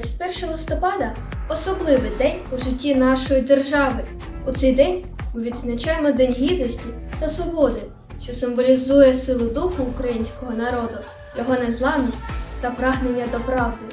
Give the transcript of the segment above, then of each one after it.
21 листопада особливий день у житті нашої держави. У цей день ми відзначаємо День Гідності та Свободи, що символізує силу духу українського народу, його незламність та прагнення до правди.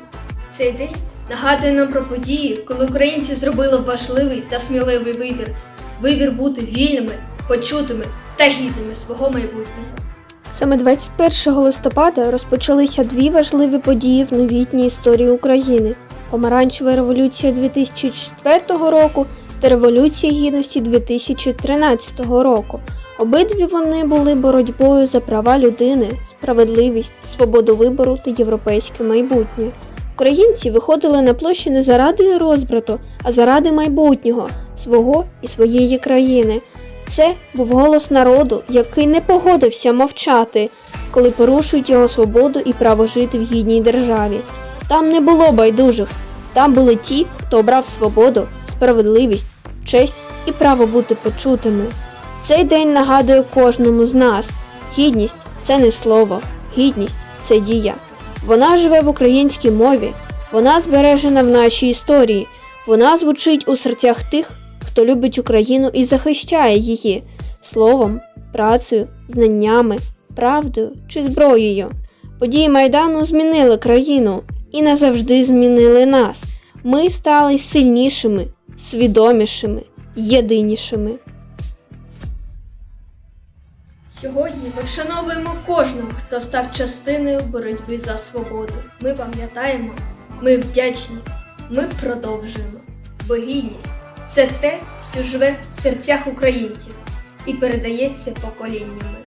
Цей день нагадує нам про події, коли українці зробили важливий та сміливий вибір вибір бути вільними, почутими та гідними свого майбутнього. Саме 21 листопада розпочалися дві важливі події в новітній історії України: Помаранчева революція 2004 року та Революція Гідності 2013 року. Обидві вони були боротьбою за права людини, справедливість, свободу вибору та європейське майбутнє. Українці виходили на площі не заради розбрату, а заради майбутнього свого і своєї країни. Це був голос народу, який не погодився мовчати, коли порушують його свободу і право жити в гідній державі. Там не було байдужих, там були ті, хто обрав свободу, справедливість, честь і право бути почутими. Цей день нагадує кожному з нас: гідність це не слово, гідність це дія. Вона живе в українській мові, вона збережена в нашій історії, вона звучить у серцях тих, хто любить Україну і захищає її словом, працею, знаннями, правдою чи зброєю. Події Майдану змінили країну і назавжди змінили нас. Ми стали сильнішими, свідомішими, єдинішими. Сьогодні ми вшановуємо кожного, хто став частиною боротьби за свободу. Ми пам'ятаємо, ми вдячні, ми продовжуємо. Бо гідність це те, що живе в серцях українців і передається поколіннями.